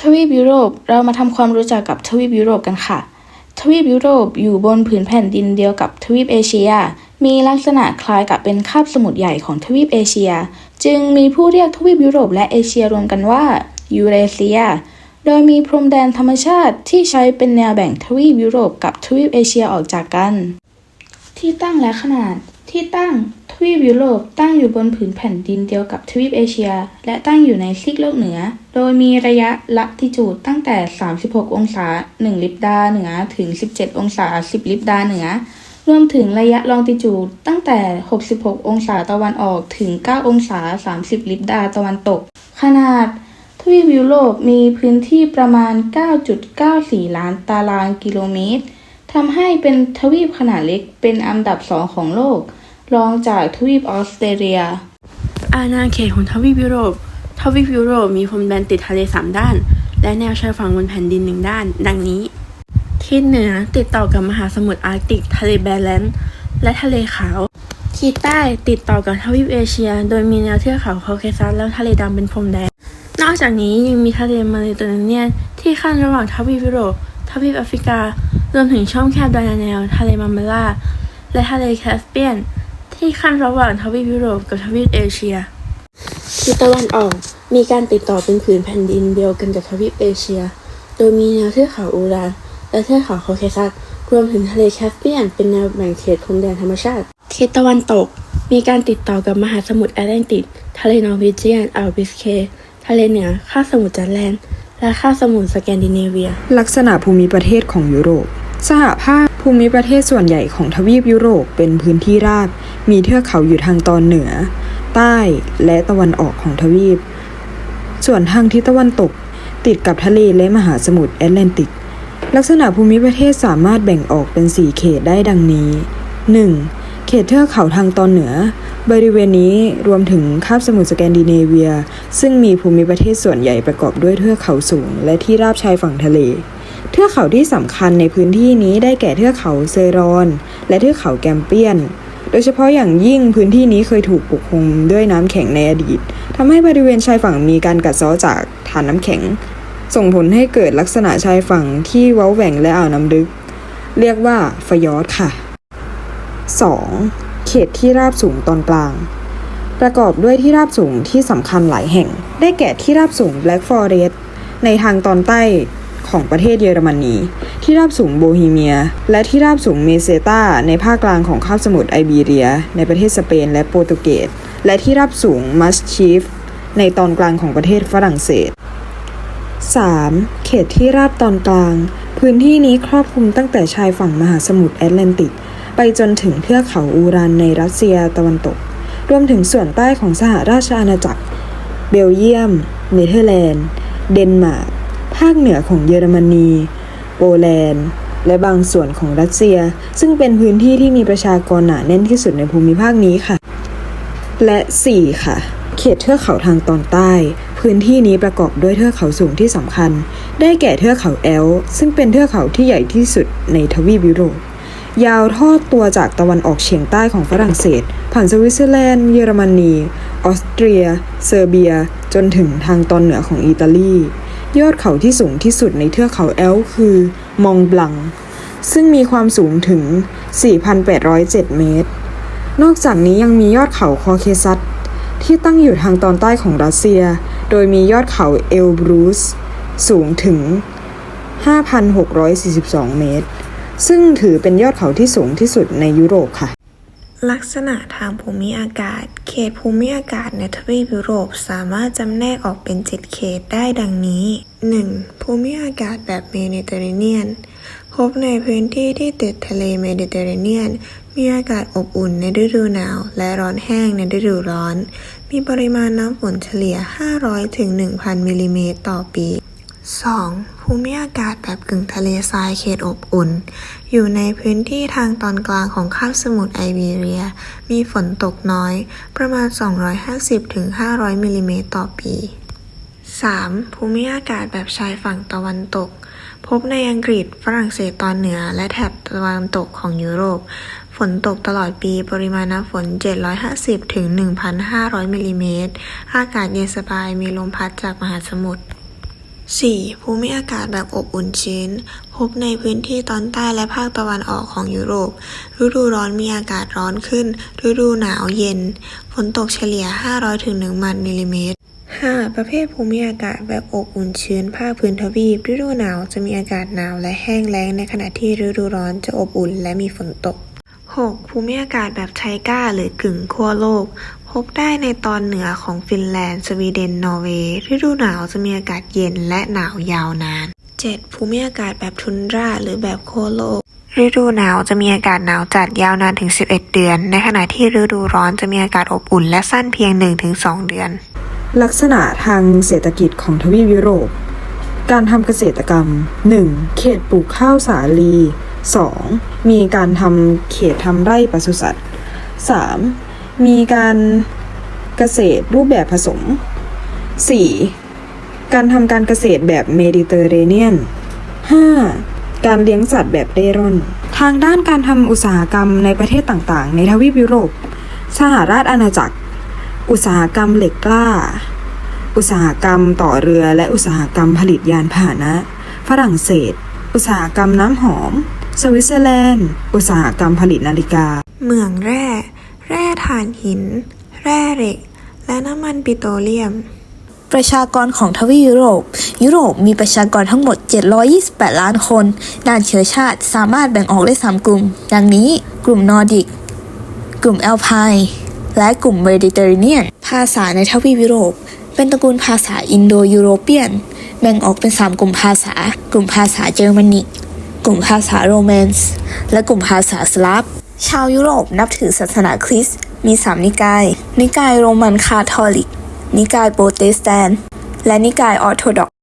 ทวีปยุโรปเรามาทำความรู้จักกับทวีปยุโรปกันค่ะ ทวีปยุโรปอยู่บนผืนแผ่นดินเดียวกับทวีปเอเชีย มีลักษณะคล้ายกับเป็นคาบสมุทรใหญ่ของทวีปเอเชีย จึงมีผู้เรียกทวีปยุโรปและเอเชียรวมกันว่ายูเรเซีย โดยมีพรมแดนธรรมชาติที่ใช้เป็นแนวแบ่งทวีปยุโรปกับทวีปเอเชียออกจากกัน ที่ตั้งและขนาดที่ตั้ง วีปยุโรปตั้งอยู่บนผืนแผ่นดินเดียวกับทวีปเอเชีย และตั้งอยู่ในซีกโลกเหนือ โดยมีระยะลัติจูดตั้งแต่ 36 องศา 1 ลิบดาเหนือถึง 17 องศา 10 ลิบดาเหนือ รวมถึงระยะลองติจูดตั้งแต่ 66 องศาตะวันออกถึง 9 องศา 30 ลิบดาตะวันตก ขนาดทวีปยุโรปมีพื้นที่ประมาณ 9.94 ล้านตารางกิโลเมตรทำให้เป็นทวีปขนาดเล็กเป็นอันดับสองของโลก รองจากทวีปออสเตรเลีย อาณาเขตของทวีปยุโรป ทวีปยุโรปมีพรมแดนติดทะเลสามด้าน และแนวชายฝั่งบนแผ่นดินหนึ่งด้าน ดังนี้ทิศเหนือติดต่อกับมหาสมุทรอาร์กติก ทะเลแบรนด์และทะเลขาวทิศใต้ติดต่อกับทวีปเอเชีย โดยมีแนวเทือกเขาคอเคซัสแล้วทะเลดำเป็นพรมแดน นอกจากนี้ยังมีทะเลเมดิเตอร์เรเนียนที่ขั้นระหว่างทวีปยุโรป ทวีปแอฟริกา รวมถึงช่องแคบดานาเนล ทะเลมาร์เมล่าและทะเลแคสเปียน ที่ขั้นระหว่างทวีปยุโรปกับทวีปเอเชียทิศตะวันออกมีการติดต่อเป็นผืนแผ่นดินเดียวกันกับทวีปเอเชีย โดยมีแนวเทือกเขาอูรานและเทือกเขาคอเคซัสรวมถึงทะเลแคสเปียนเป็นแนวแบ่งเขตพรมแดนธรรมชาติ ทิศตะวันตก มีการติดต่อกับมหาสมุทรแอตแลนติก ทะเลนอร์เวเจียนอ่าวบิสเคทะเลเหนือคาบสมุทรจัตแลนด์และคาบสมุทรสแกนดิเนเวีย ลักษณะภูมิประเทศของยุโรป สหภาพภูมิประเทศส่วนใหญ่ของทวีปยุโรปเป็นพื้นที่ราบ มีเทือกเขาอยู่ทางตอนเหนือ ใต้และตะวันออกของทวีป ส่วนทางทิศตะวันตก ติดกับทะเลและมหาสมุทรแอตแลนติก ลักษณะภูมิประเทศสามารถแบ่งออกเป็น 4 เขตได้ดังนี้ 1. เขตเทือกเขาทางตอนเหนือ บริเวณนี้รวมถึงคาบสมุทรสแกนดิเนเวีย ซึ่งมีภูมิประเทศส่วนใหญ่ประกอบด้วยเทือกเขาสูง และที่ราบชายฝั่งทะเล เทือกเขาที่สำคัญในพื้นที่นี้ได้แก่เทือกเขาเซรอน และเทือกเขาแกมเปียน โดยเฉพาะอย่างยิ่งพื้นที่นี้เคยถูกปกคลุมด้วยน้ำแข็งในอดีตทำให้บริเวณชายฝั่งมีการกัดเซาะจากฐานน้ำแข็ง ส่งผลให้เกิดลักษณะชายฝั่งที่เว้าแหว่งและอ่าวน้ำลึก เรียกว่าฟยอดค่ะ 2. เขตที่ราบสูงตอนกลาง ประกอบด้วยที่ราบสูงที่สำคัญหลายแห่ง ได้แก่ที่ราบสูง Black Forest ในทางตอนใต้ ของประเทศเยอรมนี ที่ราบสูงโบฮีเมีย และที่ราบสูงเมเซตาในภาคกลางของคาบสมุทรไอเบีเรีย ในประเทศสเปนและโปรตุเกส และที่ราบสูงมัสชีฟในตอนกลางของประเทศฝรั่งเศส 3. เขตที่ราบตอนกลาง พื้นที่นี้ครอบคลุมตั้งแต่ชายฝั่งมหาสมุทรแอตแลนติก ไปจนถึงเทือกเขาอูรานในรัสเซียตะวันตก รวมถึงส่วนใต้ของสหราชอาณาจักร เบลเยียม เนเธอร์แลนด์ เดนมาร์ก ภาคเหนือของเยอรมนี โปแลนด์ และบางส่วนของรัสเซีย ซึ่งเป็นพื้นที่ที่มีประชากรหนาแน่นที่สุดในภูมิภาคนี้ค่ะ และ 4 ค่ะ เขตเทือกเขาทางตอนใต้ พื้นที่นี้ประกอบด้วยเทือกเขาสูงที่สำคัญ ได้แก่เทือกเขาแอล ซึ่งเป็นเทือกเขาที่ใหญ่ที่สุดในทวีปยุโรปยาวทอดตัวจากตะวันออกเฉียงใต้ของฝรั่งเศส ผ่านสวิตเซอร์แลนด์ เยอรมนี ออสเตรีย เซอร์เบีย จนถึงทางตอนเหนือของอิตาลี ยอดเขาที่สูงที่สุดในเทือกเขาแอลคือมองบลัง ซึ่งมีความสูงถึง 4,807 เมตร นอกจากนี้ยังมียอดเขาคอเคซัสที่ตั้งอยู่ทางตอนใต้ของรัสเซีย โดยมียอดเขาเอลบรูสสูงถึง 5,642 เมตร ซึ่งถือเป็นยอดเขาที่สูงที่สุดในยุโรปค่ะ ลักษณะทางภูมิอากาศ เขตภูมิอากาศในทวีปยุโรปสามารถจำแนกออกเป็น 7 เขตได้ดังนี้ 1. ภูมิอากาศแบบเมดิเตอร์เรเนียน พบในพื้นที่ที่ติดทะเลเมดิเตอร์เรเนียน มีอากาศอบอุ่นในฤดูหนาว และร้อนแห้งในฤดูร้อน มีปริมาณน้ำฝนเฉลี่ย 500-1,000 มิลลิเมตรต่อปี 2. ภูมิอากาศแบบกึ่งทะเลทรายเขตอบอุ่น อยู่ในพื้นที่ทางตอนกลางของคาบสมุทรไอเบีเรีย มีฝนตกน้อย ประมาณ 250-500มิลลิเมตรต่อปี 3. ภูมิอากาศแบบชายฝั่งตะวันตก พบในอังกฤษ ฝรั่งเศสตอนเหนือ และแถบตะวันตกของยุโรป ฝนตกตลอดปี ปริมาณน้ำฝน 750ถึง1,500มิลลิเมตร อากาศเย็นสบาย มีลมพัดจากมหาสมุทร 4. ภูมิอากาศแบบอบอุ่นชื้น พบในพื้นที่ตอนใต้และภาคตะวันออกของยุโรป ฤดูร้อนมีอากาศร้อนขึ้น ฤดูหนาวเย็น ฝนตกเฉลี่ย 500-1,000มิลลิเมตร 5. ประเภทภูมิอากาศแบบอบอุ่นชื้น ภาคพื้นทวีป ฤดูหนาวจะมีอากาศหนาวและแห้งแล้ง ในขณะที่ฤดูร้อนจะอบอุ่นและมีฝนตก 6. ภูมิอากาศแบบไทก้าหรือกึ่งขั้วโลก พบได้ในตอนเหนือของฟินแลนด์ สวีเดน นอร์เวย์ ฤดูหนาวจะมีอากาศเย็นและหนาวยาวนาน 7. ภูมิอากาศแบบทุนดราหรือแบบขั้วโลก ฤดูหนาวจะมีอากาศหนาวจัดยาวนานถึง 11 เดือน ในขณะที่ฤดูร้อนจะมีอากาศอบอุ่นและสั้นเพียง 1-2 เดือน ลักษณะทางเศรษฐกิจของทวีปยุโรป การทำเกษตรกรรม 1. เขตปลูกข้าวสาลี 2. มีการทำเขตทำไร่ปศุสัตว์ 3. มีการเกษตรรูปแบบผสม 4. การทำการเกษตรแบบเมดิเตอร์เรเนียน 5. การเลี้ยงสัตว์แบบเร่ร่อน ทางด้านการทำอุตสาหกรรมในประเทศต่างๆ ในทวีปยุโรป สหราชอาณาจักร อุตสาหกรรมเหล็กกล้า อุตสาหกรรมต่อเรือและอุตสาหกรรมผลิตยานพาหนะ ฝรั่งเศส อุตสาหกรรมน้ำหอม สวิตเซอร์แลนด์ อุตสาหกรรมผลิตนาฬิกา เมืองแร่ แร่ถ่านหิน แร่เหล็ก และน้ำมันปิโตรเลียม ประชากรของทวีปยุโรป ยุโรปมีประชากรทั้งหมด 728 ล้านคน ด้านเชื้อชาติสามารถแบ่งออกได้ 3 กลุ่ม ดังนี้ กลุ่มนอร์ดิก กลุ่มแอลไพน์และกลุ่มเมดิเตอร์เรเนียน ภาษาในทวีปยุโรป เป็นตระกูลภาษาอินโดยูโรเปียน แบ่งออกเป็น 3 กลุ่มภาษา กลุ่มภาษาเยอรมนิก กลุ่มภาษาโรแมนส์ และกลุ่มภาษาสลาฟ ชาวยุโรปนับถือศาสนาคริสต์มีสามนิกาย นิกายโรมันคาทอลิก นิกายโปรเตสแตนต์ และนิกายออร์โธดอกซ์